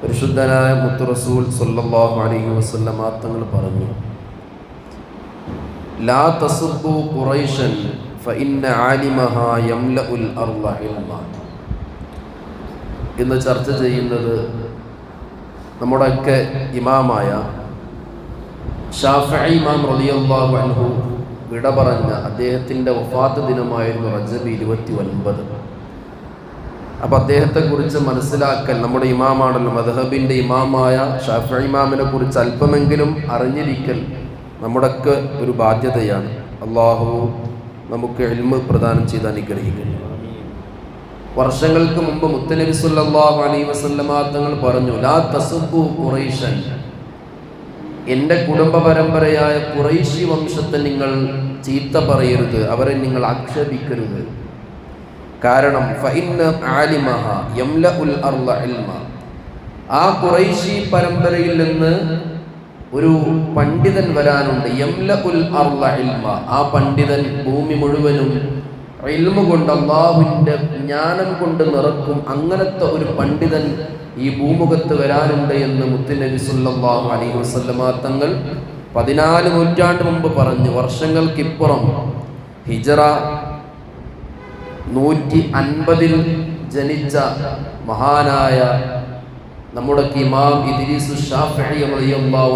പരിശുദ്ധനായ മുത്തുറസൂൽ സല്ലല്ലാഹു അലൈഹി വസല്ലമ തങ്ങൾ പറഞ്ഞു ലാ തസുബ്ബു ഖുറൈശൻ ഫഇന്ന ആലിമഹാ യംലഉൽ അർള ഇൽമ. ഇന്ന് ചർച്ച ചെയ്യുന്നത് നമ്മുടെയൊക്കെ ഇമാമായ ഷാഫി ഇമാം റളിയല്ലാഹു അൻഹു വിട പറഞ്ഞ അദ്ദേഹത്തിന്റെ വഫാത്ത് ദിനമായിരുന്നു റജബ് ഇരുപത്തി ഒൻപത് അപ്പം അദ്ദേഹത്തെക്കുറിച്ച് മനസ്സിലാക്കൽ നമ്മുടെ ഇമാമാണല്ലോ മദഹബിന്റെ ഇമാമായ ഷാഫ ഇമാമിനെ കുറിച്ച് അല്പമെങ്കിലും അറിഞ്ഞിരിക്കൽ നമ്മുടെയൊക്കെ ഒരു ബാധ്യതയാണ്. അള്ളാഹു നമുക്ക് എൽമ് പ്രദാനം ചെയ്ത് അനുഗ്രഹിക്കുന്നു വർഷങ്ങൾക്ക് മുമ്പ് മുത്തനബി സല്ലല്ലാഹു അലൈഹി വസല്ലമ തങ്ങൾ പറഞ്ഞു ലാ തസുബു ഖുറൈശൻ. എന്റെ കുടുംബ പരമ്പരയായ കുറൈശി വംശത്തെ നിങ്ങൾ ചീത്ത പറയരുത് അവരെ നിങ്ങൾ ആക്ഷേപിക്കരുത്. കാരണം ആ ഖുറൈശി പരമ്പരയിൽ നിന്ന് ഒരു പണ്ഡിതൻ വരാനുണ്ട് ഇൽമ. ആ പണ്ഡിതൻ ഭൂമി മുഴുവനും ഇൽമ കൊണ്ട് അള്ളാഹുവിന്റെ ജ്ഞാനം കൊണ്ട് നിറക്കും അങ്ങനത്തെ ഒരു പണ്ഡിതൻ ഈ ഭൂമുഖത്ത് വരാനുണ്ട് എന്ന് മുത്തുനബി സല്ലല്ലാഹു അലൈഹി വസല്ലമ തങ്ങൾ പതിനാല് നൂറ്റാണ്ട് മുമ്പ് പറഞ്ഞു. വർഷങ്ങൾക്കിപ്പുറം ഹിജറ നൂറ്റി അൻപതിൽ ജനിച്ച മഹാനായ നമ്മുടെ ഇമാം ഇദ്രീസു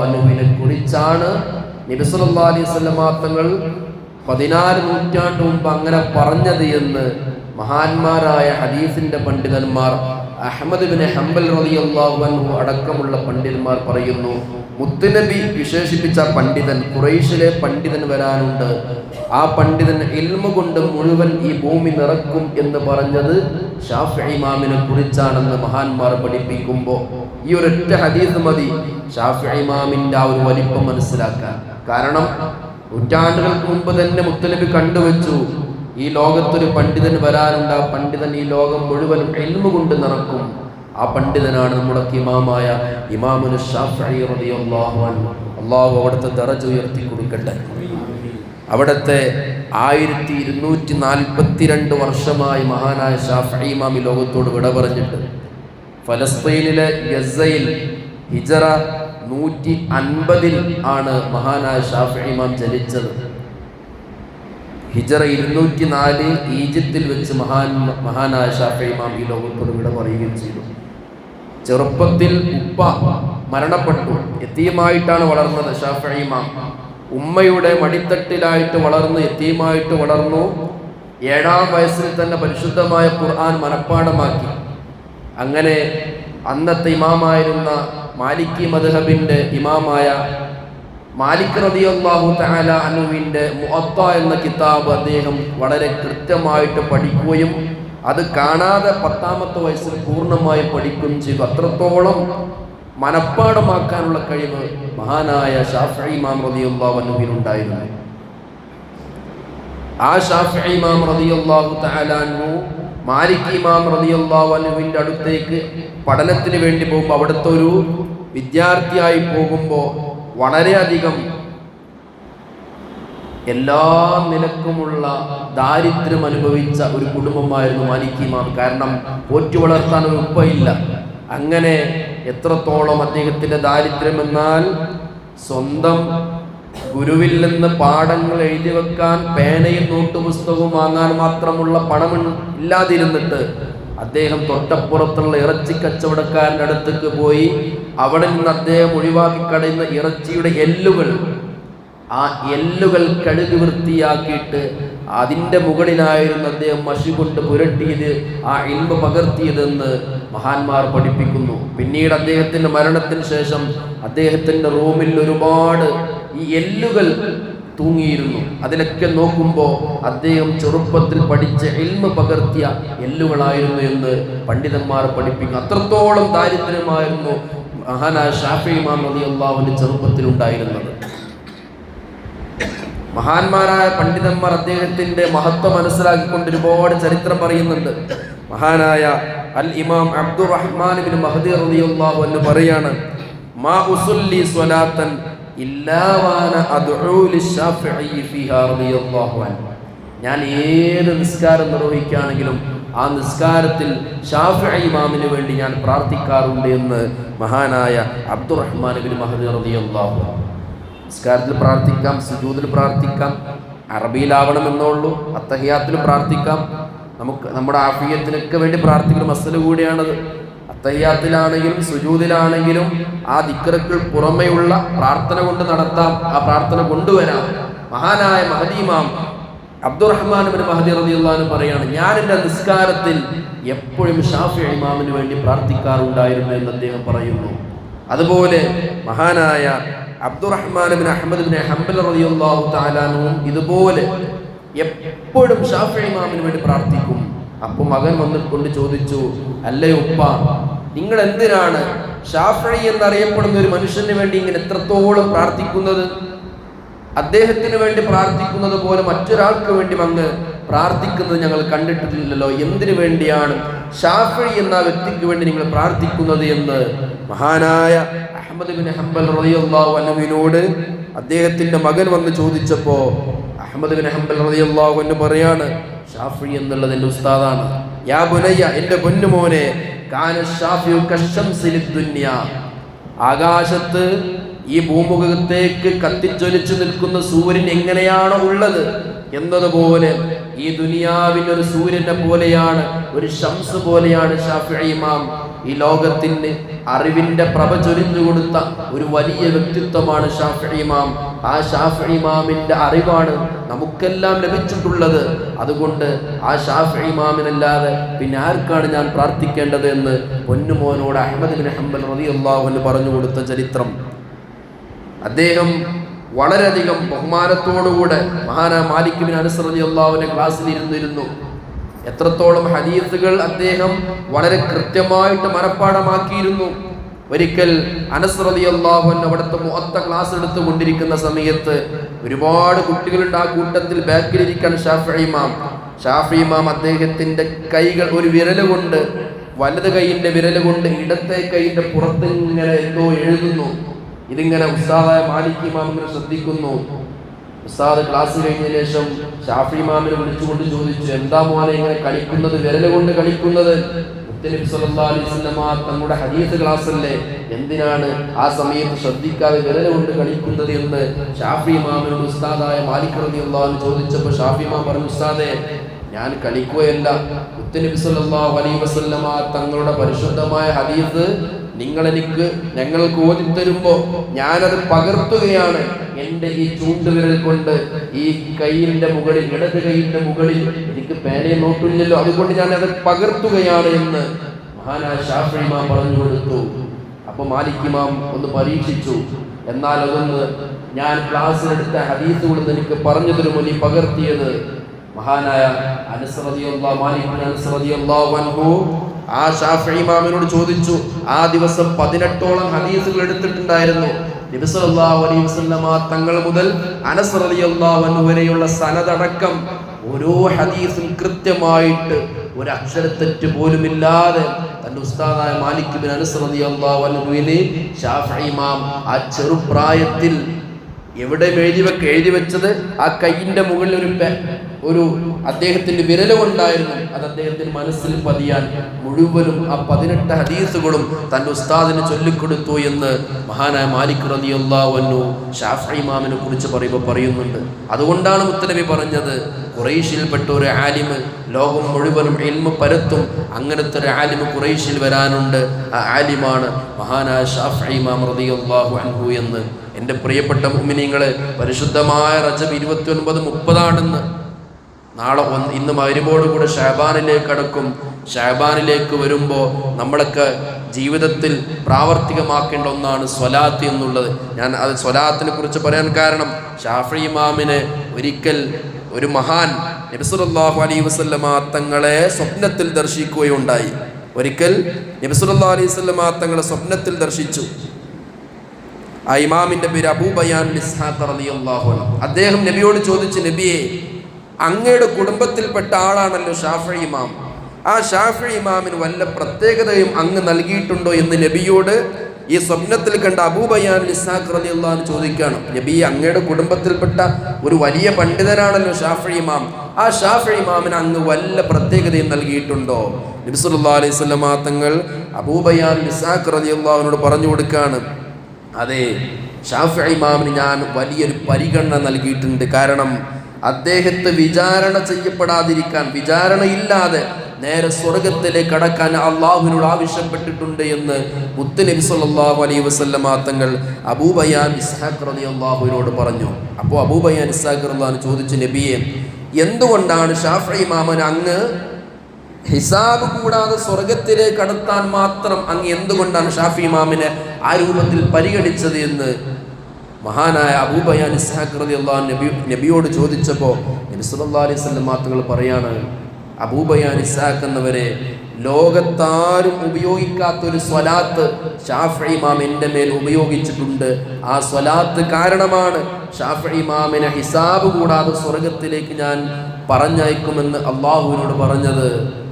അൻഹുവിനെ കുറിച്ചാണ് നബി സല്ലല്ലാഹു അലൈഹി പതിനാല് നൂറ്റാണ്ട് മുമ്പ് അങ്ങനെ പറഞ്ഞത് എന്ന് മഹാന്മാരായ ഹദീസിന്റെ പണ്ഡിതന്മാർ അഹമ്മദ് ബിൻ ഹംബൽ റളിയല്ലാഹു അൻഹു അടക്കമുള്ള പണ്ഡിതന്മാർ പറയുന്നു. മുത്തുനബി വിശേഷിപ്പിച്ച പണ്ഡിതൻ ഖുറൈശിലെ പണ്ഡിതൻ വരാനുണ്ട്. ആ പണ്ഡിതൻ എൽമ കൊണ്ട് മുഴുവൻ ഈ ഭൂമി നിറക്കും എന്ന് പറഞ്ഞത് ഷാഫി ഇമാമിനെ കുറിച്ചാണെന്ന് മഹാന്മാർ പഠിപ്പിക്കുമ്പോൾ. ഈ ഒരൊറ്റ ഹദീസ് മതി ഷാഫി ഇമാമിന്റെ ആ ഒരു വലിപ്പം മനസ്സിലാക്കാൻ. കാരണം നൂറ്റാണ്ടുകൾക്ക് മുമ്പ് തന്നെ മുത്തനബി കണ്ടുവച്ചു ഈ ലോകത്തൊരു പണ്ഡിതൻ വരാനുണ്ട്. ആ പണ്ഡിതൻ ഈ ലോകം മുഴുവൻ എൽമ കൊണ്ട് നിറക്കും. ആ പണ്ഡിതനാണ് നമ്മുടെ ഇമാമായ ഇമാമുൽ ഷാഫി റളിയല്ലാഹു അൻഹു. അള്ളാഹു അവിടുത്തെ ദറജ ഉയർത്തി കൊടുക്കട്ടെ. അവിടുത്തെ ആയിരത്തി ഇരുന്നൂറ്റി നാൽപ്പത്തിരണ്ട് വർഷമായി മഹാനായ ഷാഫി ഇമാം ഈ ലോകത്തോട് വിട പറഞ്ഞിട്ട് ഫലസ്തീനിലെ ഗസയിൽ ഹിജറ നൂറ്റി അൻപതിൽ ആണ് മഹാനായ ഷാഫി ഇമാം ജനിച്ചത്. ഹിജറ ഇരുന്നൂറ്റി നാല് ഈജിപ്തിൽ വെച്ച് മഹാൻ മഹാനായ ഷാഫി ഇമാം ഈ ലോകത്തോട് വിട പറയുകയും ചെയ്തു. ചെറുപ്പത്തിൽ ഉപ്പ മരണപ്പെട്ടു. എത്തിയുമായിട്ടാണ് വളർന്നത് ഷാഫീമ ഉമ്മയുടെ മടിത്തട്ടിലായിട്ട് വളർന്നു എത്തിയുമായിട്ട് വളർന്നു. ഏഴാം വയസ്സിൽ തന്നെ പരിശുദ്ധമായ ഖുർആൻ മനഃപ്പാടമാക്കി അങ്ങനെ അന്നത്തെ ഇമാമായിരുന്ന മാലിക്കി മദ്ഹബിന്റെ ഇമാമായ മാലിക് റളിയല്ലാഹു തആല അനുവിന്റെ മുഅത്ത എന്ന കിതാബ് അദ്ദേഹം വളരെ കൃത്യമായിട്ട് പഠിക്കുകയും അത് കാണാതെ പത്താമത്തെ വയസ്സിൽ പൂർണമായി പഠിക്കുകയും ചെയ്തു. അത്രത്തോളം മനഃപ്പാടമാക്കാനുള്ള കഴിവ് മഹാനായ ഷാഫി ഇമാം റളിയല്ലാഹു അനുവിനുണ്ടായിരുന്നു ആ ഷാഫി ഇമാം റളിയല്ലാഹു തആല അൻഹു മാലിക് ഇമാം റളിയല്ലാഹു അൻഹുവിന്റെ അടുത്തേക്ക് പഠനത്തിന് വേണ്ടി പോകുമ്പോൾ അവിടുത്തെ ഒരു വിദ്യാർത്ഥിയായി പോകുമ്പോൾ വളരെയധികം എല്ലാ നിലക്കുമുള്ള ദാരിദ്ര്യം അനുഭവിച്ച ഒരു കുടുംബമായിരുന്നു മാലിക് ഇമാം. കാരണം പോറ്റു വളർത്താൻ ഒരു ഉപ്പയില്ല. അങ്ങനെ എത്രത്തോളം അദ്ദേഹത്തിന്റെ ദാരിദ്ര്യം എന്നാൽ സ്വന്തം ഗുരുവിൽ നിന്ന് പാഠങ്ങൾ എഴുതി വെക്കാൻ പേനയും നോട്ടുപുസ്തകവും വാങ്ങാൻ മാത്രമുള്ള പണം ഇല്ലാതിരുന്നിട്ട് അദ്ദേഹം തൊട്ടപ്പുറത്തുള്ള ഇറച്ചി കച്ചവടക്കാരന്റെ അടുത്തേക്ക് പോയി. അവിടെ നിന്ന് അദ്ദേഹം ഒഴിവാക്കി കടയുന്ന ഇറച്ചിയുടെ എല്ലുകൾ ആ എല്ലുകൾ കഴുകി വൃത്തിയാക്കിയിട്ട് അതിന്റെ മുകളിലായിരുന്നു അദ്ദേഹം മഷി കൊണ്ട് പുരട്ടിയത് ആ ഇൽമ പകർത്തിയതെന്ന് മഹാന്മാർ പഠിപ്പിക്കുന്നു. പിന്നീട് അദ്ദേഹത്തിന്റെ മരണത്തിന് ശേഷം അദ്ദേഹത്തിന്റെ റൂമിൽ ഒരുപാട് ഈ എല്ലുകൾ തൂങ്ങിയിരുന്നു. അതിലൊക്കെ നോക്കുമ്പോൾ അദ്ദേഹം ചെറുപ്പത്തിൽ പഠിച്ച എൽമ പകർത്തിയ എല്ലുകളായിരുന്നു എന്ന് പണ്ഡിതന്മാർ പഠിപ്പിക്കും അത്രത്തോളം ദാരിദ്ര്യമായിരുന്നു മഹാനായ ഷാഫി ഇമാം റളിയല്ലാഹുവിന്റെ ചെറുപ്പത്തിൽ ഉണ്ടായിരുന്നത് മഹാന്മാരായ പണ്ഡിതന്മാർ അദ്ദേഹത്തിന്റെ മഹത്വം മനസ്സിലാക്കിക്കൊണ്ട് ഒരുപാട് ചരിത്രം പറയുന്നുണ്ട്. മഹാനായ അൽ ഇമാം അബ്ദുറഹ്മാൻ ബിൻ മഹദി റളിയല്ലാഹു അൻഹു പറയാണ് മാ ഉസുല്ലി സ്വലാത്തൻ ഇല്ലാ വാന അദ്ഉ ലിശാഫിഈ ഫീഹാ റളിയല്ലാഹു അൻഹു. ഞാൻ ഏത് നിസ്കാരം നിർവഹിക്കുകയാണെങ്കിലും ആ നിസ്കാരത്തിൽ ഷാഫി ഇമാമിന് വേണ്ടി ഞാൻ പ്രാർത്ഥിക്കാറുണ്ട് എന്ന് മഹാനായ അബ്ദുറഹ്മാൻ ബിൻ മഹദി റളിയല്ലാഹു അൻഹു നിസ്കാരത്തിൽ പ്രാർത്ഥിക്കാം സുജൂതിൽ പ്രാർത്ഥിക്കാം അറബിയിലാവണമെന്നുള്ളൂ അത്തഹിയാത്തിൽ പ്രാർത്ഥിക്കാം. നമുക്ക് നമ്മുടെ ആഫിയത്തിനൊക്കെ വേണ്ടി പ്രാർത്ഥിക്കുന്ന മസൽ കൂടിയാണത്. അത്തഹിയാത്തിലാണെങ്കിലും സുജൂതിലാണെങ്കിലും ആ ദിക്കറക്കൾ പുറമെയുള്ള പ്രാർത്ഥന കൊണ്ട് നടത്താം ആ പ്രാർത്ഥന കൊണ്ടുവരാം. മഹാനായ മഹദീമാം അബ്ദുറഹ്മാൻ ബിൻ മഹദി റളിയല്ലാഹു പറയാണ് ഞാൻ എന്റെ നിസ്കാരത്തിൽ എപ്പോഴും ഷാഫി ഇമാമിന് വേണ്ടി പ്രാർത്ഥിക്കാറുണ്ടായിരുന്നു എന്ന് അദ്ദേഹം പറയുന്നു. അതുപോലെ മഹാനായ Abdurrahman bin Ahmed bin Hanbal റളിയല്ലാഹു തആലാനും ഇതുപോലെ എപ്പോഴും ഷാഫി ഇമാമിന് വേണ്ടി പ്രാർത്ഥിക്കും. അപ്പോൾ മകൻ വന്നിട്ട് ചോദിച്ചു അല്ലേ ഉപ്പ നിങ്ങൾ എന്തിനാണ് ഷാഫി എന്നറിയപ്പെടുന്ന ഒരു മനുഷ്യന് വേണ്ടി ഇങ്ങനെ എത്രത്തോളം പ്രാർത്ഥിക്കുന്നത്? അദ്ദേഹത്തിന് വേണ്ടി പ്രാർത്ഥിക്കുന്നത് പോലെ മറ്റൊരാൾക്ക് വേണ്ടി അങ്ങ് പ്രാർത്ഥിക്കുന്നത് ഞങ്ങൾ കണ്ടിട്ടില്ലല്ലോ. എന്തിനു വേണ്ടിയാണ് ഷാഫി എന്ന വ്യക്തിക്ക് വേണ്ടി നിങ്ങൾ പ്രാർത്ഥിക്കുന്നത് എന്ന് മഹാനായ അഹമ്മദ് ബിൻ ഹംബൽ റളിയല്ലാഹു അൻഹുവിനോട് അദ്ദേഹത്തിന്റെ മകൻ വന്ന് ചോദിച്ചപ്പോൾ അഹമ്മദ് ബിൻ ഹംബൽ റളിയല്ലാഹു അൻഹു പറയാണ് ഷാഫി എന്നുള്ളത് എന്റെ ഉസ്താദാണ്. യാ ബുനയ്യ എന്റെ പൊന്നുമോനെ കാന ആകാശത്ത് ഈ ഭൂമുഖത്തേക്ക് കത്തിച്ചൊലിച്ചു നിൽക്കുന്ന സൂര്യൻ എങ്ങനെയാണോ ഉള്ളത് എന്നതുപോലെ ഈ ദുനിയാവിൽ ഒരു സൂര്യനെ പോലെയാണ് ഒരു ഷംസ് പോലെയാണ് ഷാഫി ഇമാം ഈ ലോകത്തിന് അറിവിന്റെ പ്രഭ ചൊരിഞ്ഞു കൊടുത്ത ഒരു വലിയ വ്യക്തിത്വമാണ് ഷാഫി ഇമാം. ആ ഷാഫി ഇമാമിന്റെ അറിവാണ് നമുക്കെല്ലാം ലഭിച്ചിട്ടുള്ളത്. അതുകൊണ്ട് ആ ഷാഫി ഇമാമിനല്ലാതെ പിന്നെ ആർക്കാണ് ഞാൻ പ്രാർത്ഥിക്കേണ്ടത് എന്ന് പൊന്നുമോനോട് അഹമ്മദ് ബിൻ ഹംബൽ റളിയല്ലാഹു പറഞ്ഞു കൊടുത്ത ചരിത്രം. അദ്ദേഹം വളരെയധികം ബഹുമാനത്തോടുകൂടെ മഹാന മാലിക് അനുസൃതി അനസ് റളിയല്ലാഹുവിന്റെ ക്ലാസ്സിൽ ഇരുന്നിരുന്നു എത്രത്തോളം ഹദീസുകൾ അദ്ദേഹം വളരെ കൃത്യമായിട്ട് മനഃപ്പാടമാക്കിയിരുന്നു ഒരിക്കൽ അനസ്രതി അള്ളാഹു അവിടുത്തെ മുഅത്ത ക്ലാസ് എടുത്തു കൊണ്ടിരിക്കുന്ന സമയത്ത് ഒരുപാട് കുട്ടികളുണ്ട് ആ കൂട്ടത്തിൽ ബാക്കിലിരിക്കാൻ ഷാഫി ഇമാം. ഷാഫി ഇമാം അദ്ദേഹത്തിന്റെ കൈകൾ ഒരു വിരൽ കൊണ്ട് വലത് കൈയിന്റെ വിരൽ കൊണ്ട് ഇടത്തെ കൈയിന്റെ പുറത്ത് ഇങ്ങനെ എന്തോ എഴുതുന്നു. ഇതിങ്ങനെ ഉസ്താദായ മാലിക് ഇമാം ശ്രദ്ധിക്കുന്നു. ഉസ്താദ് ക്ലാസ് കഴിഞ്ഞ ശേഷം ഷാഫി ഇമാമിനെ വിളിച്ചുകൊണ്ട് ചോദിച്ചു എന്താ മോനെ ഇങ്ങനെ കളിക്കുന്നത്? വിരൽ കൊണ്ട് കളിക്കുന്നത്? മുത്തനബി സല്ലല്ലാഹു അലൈഹി വസല്ലമ തങ്ങളുടെ ഹദീസ് ക്ലാസ് അല്ലേ എന്തിനാണ് ആ സമയത്ത് ശ്രദ്ധിക്കാതെ വിരൽ കൊണ്ട് കളിക്കുന്നത് എന്ന്? ഷാഫി ഇമാമിനോട് ഉസ്താദായ മാലിക് റബിയുള്ള ചോദിച്ചപ്പോൾ ഷാഫി ഇമാം പറഞ്ഞു ഉസ്താദേ ഞാൻ കളിക്കുകയല്ല. മുത്തനബി അലൈഹി വസല്ലമ തങ്ങളുടെ പരിശുദ്ധമായ ഹദീസ് നിങ്ങൾ എനിക്ക് ഞങ്ങൾക്ക് ഓതിത്തരുമ്പോ ഞാനത് പകർത്തുകയാണ്. എന്റെ ഈ ചൂണ്ടുവിരൽ കൊണ്ട് ഈ കൈയിന്റെ മുകളിൽ ഇടത് കൈയിന്റെ മുകളിൽ എനിക്ക് പേനയെ നോട്ടില്ലല്ലോ അതുകൊണ്ട് ഞാൻ അത് പകർത്തുകയാണ് എന്ന് ഇമാം പറഞ്ഞു കൊടുത്തു. അപ്പൊ മാലിക് ഇമാം ഒന്ന് പരീക്ഷിച്ചു. എന്നാൽ അതൊന്ന് ഞാൻ ക്ലാസ്സിലെടുത്ത ഹദീസുകൾ എനിക്ക് പറഞ്ഞു തരുമോ നീ പകർത്തിയത്? മഹാനായ അനസ് മാലിക്കിന് അനുസൃതിയുള്ള വൻഹു ആ ഷാഫി ഇമാമിനോട് ചോദിച്ചു ആ ദിവസം പതിനെട്ടോളം ഹദീസുകൾ എടുത്തിട്ടുണ്ടായിരുന്നു. നബി സല്ലല്ലാഹു അലൈഹി വസല്ലമ തങ്ങൾ മുതൽ അനസ് റളിയല്ലാഹു അൻഹു വരെയുള്ള സനദടക്കം ഓരോ ഹദീസും കൃത്യമായിട്ട് ഒരു അക്ഷരത്തെറ്റ് പോലുമില്ലാതെ തന്റെ ഉസ്താദായ മാലിക് ബിൻ അനസ് റളിയല്ലാഹു അൻഹുവിനെ ഷാഫി ഇമാം ആ ചെറുപ്രായത്തിൽ എവിടെ എഴുതി വെക്ക എഴുതി വെച്ചത് ആ കൈയിന്റെ മുകളിൽ ഒരു ഒരു അദ്ദേഹത്തിന്റെ വിരലുകൊണ്ടായിരുന്നു അത് അദ്ദേഹത്തിന്റെ മനസ്സിൽ പതിയാൻ മുഴുവനും ആ പതിനെട്ട് ഹദീസുകളും തന്റെ ഉസ്താദിന് ചൊല്ലിക്കൊടുത്തു എന്ന് മഹാനായ മാലിക് റളിയല്ലാഹു അൻഹു ഷാഫി ഇമാമിനെ കുറിച്ച് പറയുമ്പോൾ പറയുന്നുണ്ട്. അതുകൊണ്ടാണ് മുത്തനബി പറഞ്ഞത് ഖുറൈശിൽപ്പെട്ട ഒരു ആലിമ് ലോകം മുഴുവനും എൽമ പരത്തും അങ്ങനത്തെ ഒരു ആലിമ് ഖുറൈശിൽ വരാനുണ്ട്. ആ ആലിമാണ് മഹാനായ ഷാഫി ഇമാം റളിയല്ലാഹു അൻഹു എന്ന്. എന്റെ പ്രിയപ്പെട്ട മുഅ്മിനീങ്ങളെ പരിശുദ്ധമായ റജബ് ഇരുപത്തി ഒൻപത് മുപ്പതാണെന്ന് നാളെ ഒന്ന് ഇന്ന് മരുമോടുകൂടെ ഷാബാനിലേക്ക് അടക്കും ഷാബാനിലേക്ക് വരുമ്പോൾ നമ്മളൊക്കെ ജീവിതത്തിൽ പ്രാവർത്തികമാക്കേണ്ട ഒന്നാണ് സ്വലാത്ത് എന്നുള്ളത്. ഞാൻ അത് സ്വലാത്തിനെ കുറിച്ച് പറയാൻ കാരണം ഷാഫി ഇമാമിന് ഒരിക്കൽ ഒരു മഹാൻ നബിസുല്ലാഹു അലൈ വസല്ലമ തങ്ങളെ സ്വപ്നത്തിൽ ദർശിക്കുകയുണ്ടായി. ഒരിക്കൽ നബിസുല്ലാ അലൈഹി വസല്ലമ തങ്ങളെ സ്വപ്നത്തിൽ ദർശിച്ചു. ആ ഇമാമിന്റെ പേര് അബൂബയാൻ അദ്ദേഹം നബിയോട് ചോദിച്ചു നബിയെ അങ്ങയുടെ കുടുംബത്തിൽപ്പെട്ട ആളാണല്ലോ ഷാഫി ഇമാം. ആ ഷാഫി ഇമാമിന് വല്ല പ്രത്യേകതയും അങ്ങ് നൽകിയിട്ടുണ്ടോ എന്ന് നബിയോട് ഈ സ്വപ്നത്തിൽ കണ്ട അബൂബയാൻ ഇസ്ഹാഖ് റളിയല്ലാഹു അൻഹു ചോദിക്കുകയാണ്. നബി അങ്ങയുടെ കുടുംബത്തിൽപ്പെട്ട ഒരു വലിയ പണ്ഡിതനാണല്ലോ ഷാഫി ഇമാം. ആ ഷാഫി ഇമാമിന് അങ്ങ് വല്ല പ്രത്യേകതയും നൽകിയിട്ടുണ്ടോ? നബിസുല്ലാ അലൈഹി സ്വലമാ തങ്ങൾ അബൂബയാൻ ഇസാഖ് റളിയല്ലാഹുവിനോട് പറഞ്ഞു കൊടുക്കുകയാണ്. അതെ ഷാഫി ഇമാമിന് ഞാൻ വലിയൊരു പരിഗണന നൽകിയിട്ടുണ്ട്. കാരണം അദ്ദേഹത്തെ വിചാരണ ചെയ്യപ്പെടാതിരിക്കാൻ വിചാരണയില്ലാതെ നേരെ സ്വർഗത്തിലേക്ക് കടക്കാൻ അള്ളാഹുവിനോട് ആവശ്യപ്പെട്ടിട്ടുണ്ട് എന്ന് മുത്തനബി സല്ലാഹു അലൈഹി വസല്ലമ തങ്ങൾ അബൂബയാൻ ഇസ്ഹാഖ് അള്ളാഹുവിനോട് പറഞ്ഞു. അപ്പോൾ അബൂബയാൻ ഇസ്ഹാഖ് റളിയല്ലാഹു ചോദിച്ചു നബിയെ എന്തുകൊണ്ടാണ് ഷാഫി മാമൻ അങ്ങ് ഹിസാബ് കൂടാതെ സ്വർഗത്തിലേക്ക് കടത്താൻ മാത്രം അങ്ങ് എന്തുകൊണ്ടാണ് ഷാഫി മാമിനെ ആ രൂപത്തിൽ പരിഗണിച്ചത് എന്ന് മഹാനായ അബൂബയാൻ ഇസ്ഹാഖ് റതി അള്ളാഹ് നബി നബിയോട് ചോദിച്ചപ്പോൾ നബി സുല്ലാ അലൈഹി വസല്ലം മാത്തുകൾ പറയാണ് അബൂബയാൻ ഇസ്ഹാഖ് എന്നവരെ ലോകത്താരും ഉപയോഗിക്കാത്തൊരു സ്വലാത്ത് ഷാഫി ഇമാം എന്റെ മേൽ ഉപയോഗിച്ചിട്ടുണ്ട്. ആ സ്വലാത്ത് കാരണമാണ് ഷാഫി ഇമാമിനെ ഹിസാബ് കൂടാതെ സ്വർഗത്തിലേക്ക് ഞാൻ പറഞ്ഞയക്കുമെന്ന് അള്ളാഹുവിനോട് പറഞ്ഞത്.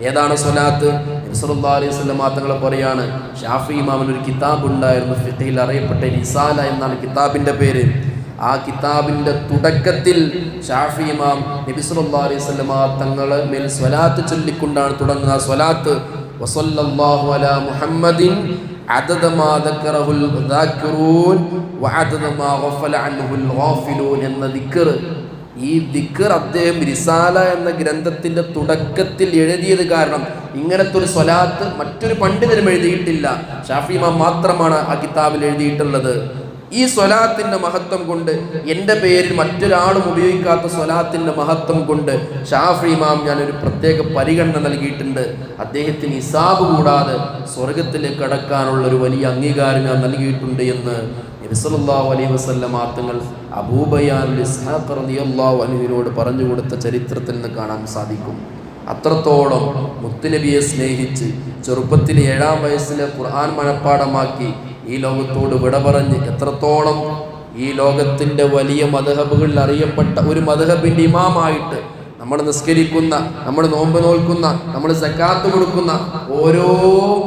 ഏതാണ് സ്വലാത്ത്? നബിസല്ലാ അലൈഹി സ്വലം തങ്ങൾ പറയാണ് ഷാഫി ഇമാമിന് ഒരു കിതാബ് ഉണ്ടായിരുന്നു ഫിഖയിൽ അറിയപ്പെട്ട റിസാല എന്നാണ് കിതാബിൻ്റെ പേര് ആ കിതാബിൻ്റെ തുടക്കത്തിൽ ഷാഫി ഇമാം നബിസുല്ലാ അലൈഹി സ്വലമ തങ്ങൾ മേൽ സ്വലാത്ത് ചൊല്ലിക്കൊണ്ടാണ് തുടങ്ങുന്ന ആ സ്വലാത്ത് വസല്ലല്ലാഹു അലാ മുഹമ്മദിൻ عدد ما ذكره الذاكرون وعدد ما غفل عنه الغافلون എന്ന ദിക്ർ ഈ ദിക്കർ അദ്ദേഹം റിസാല എന്ന ഗ്രന്ഥത്തിന്റെ തുടക്കത്തിൽ എഴുതിയത് കാരണം ഇങ്ങനത്തെ ഒരു സ്വലാത്ത് മറ്റൊരു പണ്ഡിതനും എഴുതിയിട്ടില്ല. ഷാഫിമ മാത്രമാണ് ആ കിതാബിൽ എഴുതിയിട്ടുള്ളത്. ഈ സ്വലാത്തിന്റെ മഹത്വം കൊണ്ട് എന്റെ പേരിൽ മറ്റൊരാളും ഉപയോഗിക്കാത്ത സ്വലാത്തിന്റെ മഹത്വം കൊണ്ട് ഷാഫി ഇമാം ഞാനൊരു പ്രത്യേക പരിഗണന നൽകിയിട്ടുണ്ട്. അദ്ദേഹത്തിന് ഇസാബ് കൂടാതെ സ്വർഗത്തിലേക്ക് കടക്കാനുള്ള ഒരു വലിയ അംഗീകാരം ഞാൻ നൽകിയിട്ടുണ്ട് എന്ന്. അബൂബയാനുൽ ഇസ്ഹാഖ് റളിയല്ലാഹു പറഞ്ഞു കൊടുത്ത ചരിത്രത്തിൽ നിന്ന് കാണാൻ സാധിക്കും. അത്രത്തോളം മുത്തുനബിയെ സ്നേഹിച്ച് ചെറുപ്പത്തിൽ ഏഴാം വയസ്സിലെ ഖുർആൻ മനഃപ്പാടമാക്കി ഈ ലോകത്തോട് വിട പറഞ്ഞ് എത്രത്തോളം ഈ ലോകത്തിന്റെ വലിയ മധഹബുകളിൽ അറിയപ്പെട്ട ഒരു മധഹബിന്റെ ഇമാമായിട്ട് നമ്മൾ നിസ്കരിക്കുന്ന നമ്മൾ നോമ്പ് നോൽക്കുന്ന നമ്മൾ സക്കാത്ത് കൊടുക്കുന്ന ഓരോ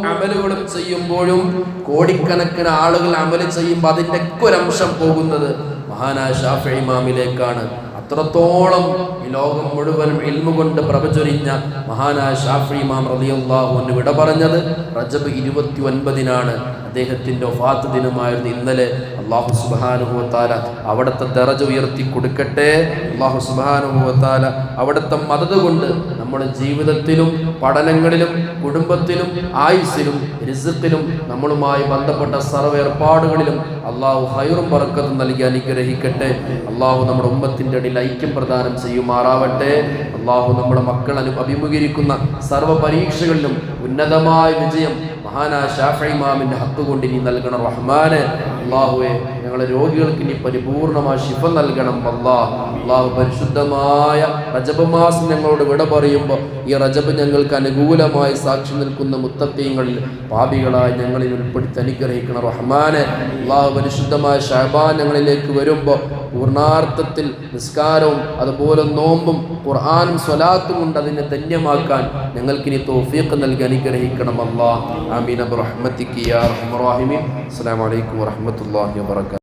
അമലുകളും ചെയ്യുമ്പോഴും കോടിക്കണക്കിന് ആളുകൾ അമൽ ചെയ്യുമ്പോൾ അതിന്റെ ഒക്കെ ഒരംശം പോകുന്നത് മഹാനായ ഷാഫി ഇമാമിലേക്കാണ്. അത്രത്തോളം ഈ ലോകം മുഴുവനും ഇൽമുകൊണ്ട് പ്രഭചൊരിഞ്ഞ മഹാനായ ഷാഫി ഇമാം റളിയല്ലാഹു അൻഹു വിട പറഞ്ഞത് റജബ് ഇരുപത്തി ഒൻപതിനാണ് അദ്ദേഹത്തിന്റെ ഒഫാത്ത് ദിനമായിരുന്നു ഇന്നലെ. അള്ളാഹു സുബാനുഭവത്താല അവിടുത്തെ ദറജ ഉയർത്തി കൊടുക്കട്ടെ. അള്ളാഹു സുബാനുഭവത്താല അവിടുത്തെ മതത് കൊണ്ട് നമ്മുടെ ജീവിതത്തിലും പഠനങ്ങളിലും കുടുംബത്തിലും ആയുസ്സിലും രസത്തിലും നമ്മളുമായി ബന്ധപ്പെട്ട സർവ ഏർപ്പാടുകളിലും അള്ളാഹു ഹൈറും പറക്കത്തും നൽകി അനുഗ്രഹിക്കട്ടെ. അള്ളാഹു നമ്മുടെ ഉമ്മത്തിന്റെ ഇടയിൽ ഐക്യം പ്രദാനം ചെയ്യുമാറാവട്ടെ. അള്ളാഹു നമ്മുടെ മക്കൾ അനു അഭിമുഖീകരിക്കുന്ന സർവ പരീക്ഷകളിലും ഉന്നതമായ വിജയം മഹാനാ ഷാഫിമാമിന്റെ ഹക്ക് കൊണ്ട് ഇനി നൽകണം. റഹ്മാന് അള്ളാഹുവെ ഞങ്ങളെ രോഗികൾക്ക് ഇനി പരിപൂർണമായ ശിഫ നൽകണം. അള്ളാഹ് അള്ളാഹു പരിശുദ്ധമായ റജബ് മാസം ഞങ്ങളോട് വിട പറയുമ്പോൾ ഈ റജബ് ഞങ്ങൾക്ക് അനുകൂലമായി സാക്ഷി നിൽക്കുന്ന മുത്തത്വങ്ങളിൽ പാപികളായി ഞങ്ങളിൽ ഉൾപ്പെടുത്തി അനുഗ്രഹിക്കണം. റഹ്മാന് അള്ളാഹു പരിശുദ്ധമായ ഷഹബാൻ ഞങ്ങളിലേക്ക് വരുമ്പോൾ പൂർണാർത്ഥത്തിൽ നിസ്കാരവും അതുപോലെ നോമ്പും ഖുർആാനും സ്വലാത്തും കൊണ്ട് അതിനെ ധന്യമാക്കാൻ ഞങ്ങൾക്കിനി തോഫിയൊക്കെ നൽകി അനുഗ്രഹിക്കണം അമീൻ ആമീൻ അബ്റഹ്മത്തിക്ക് യാ റഹ്മാൻ. അസ്സലാമു അലൈക്കും വറഹ്മത്തുള്ളാഹി വബറകാതുഹു